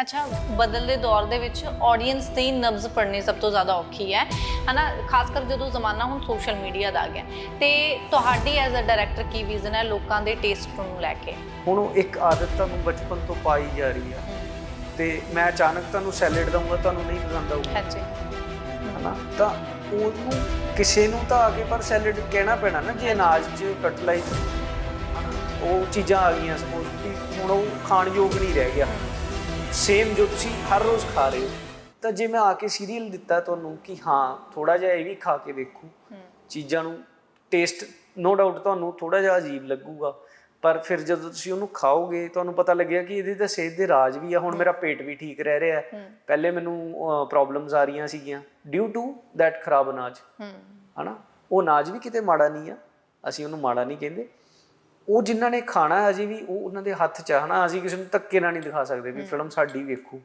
ਅੱਛਾ ਬਦਲਦੇ ਦੌਰ ਦੇ ਵਿੱਚ ਆਡੀਅנס ਦੀ ਨਬਜ਼ ਪੜਨੀ ਸਭ ਤੋਂ ਜ਼ਿਆਦਾ ਔਖੀ ਹੈ। ਹਨਾ ਖਾਸ ਕਰ ਜਦੋਂ ਜ਼ਮਾਨਾ ਹੁਣ ਸੋਸ਼ਲ ਮੀਡੀਆ ਦਾ ਆ ਗਿਆ। ਤੇ ਤੁਹਾਡੀ ਐਜ਼ ਅ ਡਾਇਰੈਕਟਰ ਕੀ ਵਿਜ਼ਨ ਹੈ ਲੋਕਾਂ ਦੇ ਟੇਸਟ ਨੂੰ ਲੈ ਕੇ? ਹੁਣ ਇੱਕ ਆਦਤ ਤੁਹਾਨੂੰ ਬਚਪਨ ਤੋਂ ਪਾਈ ਜਾ ਰਹੀ ਆ। ਤੇ ਮੈਂ ਅਚਾਨਕ ਤੁਹਾਨੂੰ ਸੈਲਡ ਦਊਂਗਾ ਤੁਹਾਨੂੰ ਨਹੀਂ ਪਸੰਦ ਆਊਗਾ। ਹਾਂਜੀ। ਹਨਾ ਤਾਂ ਉਹਨੂੰ ਕਿਸੇ ਨੂੰ ਤਾਂ ਆ ਕੇ ਪਰ ਸੈਲਡ ਕਹਿਣਾ ਪੈਣਾ ਨਾ ਜੇ ਅਨਾਜ 'ਚ ਫਰਟੀਲਾਈਜ਼ ਉਹ ਚੀਜ਼ਾਂ ਆ ਗਈਆਂ ਸਪੋਜ਼ ਕਿ ਹੁਣ ਉਹ ਖਾਣ ਯੋਗ ਨਹੀਂ ਰਹਿ ਗਿਆ। ਸੇਮ ਜੋ ਤੁਸੀਂ ਹਰ ਰੋਜ਼ ਖਾ ਰਹੇ ਹੋ। ਤਾਂ ਜੇ ਮੈਂ ਆ ਕੇ ਸੀਰੀਅਲ ਦਿੱਤਾ ਤੁਹਾਨੂੰ ਕਿ ਹਾਂ ਥੋੜਾ ਜਿਹਾ ਇਹ ਵੀ ਖਾ ਕੇ ਦੇਖੋ ਚੀਜ਼ਾਂ ਨੂੰ ਟੇਸਟ ਨੋ ਡਾਊਟ ਤੁਹਾਨੂੰ ਥੋੜਾ ਜਿਹਾ ਅਜੀਬ ਲੱਗੂਗਾ। ਪਰ ਫਿਰ ਜਦੋਂ ਤੁਸੀਂ ਉਹਨੂੰ ਖਾਓਗੇ ਤੁਹਾਨੂੰ ਪਤਾ ਲੱਗਿਆ ਕਿ ਇਹਦੇ ਤਾਂ ਸਿਹਤ ਦੇ ਰਾਜ ਵੀ ਆ। ਹੁਣ ਮੇਰਾ ਪੇਟ ਵੀ ਠੀਕ ਰਹਿ ਰਿਹਾ ਪਹਿਲੇ ਮੈਨੂੰ ਪ੍ਰੋਬਲਮਸ ਆ ਰਹੀਆਂ ਸੀਗੀਆਂ। ਡਿਊ ਟੂ ਦੈਟ ਖਰਾਬ ਅਨਾਜ। ਹਨਾ? ਉਹ ਅਨਾਜ ਵੀ ਕਿਤੇ ਮਾੜਾ ਨਹੀਂ ਆ। ਅਸੀਂ ਉਹਨੂੰ ਮਾੜਾ ਨਹੀਂ ਕਹਿੰਦੇ। ਉਹ ਜਿਨ੍ਹਾਂ ਨੇ ਖਾਣਾ ਹੈ ਅਜੇ ਵੀ ਉਹ ਉਹਨਾਂ ਦੇ ਹੱਥ 'ਚ ਆ ਹਨਾ? ਅਸੀਂ ਕਿਸੇ ਨੂੰ ਧੱਕੇ ਨਾਲ ਨਹੀਂ ਦਿਖਾ ਸਕਦੇ ਵੀ ਫਿਲਮ ਸਾਡੀ ਵੇਖੋ।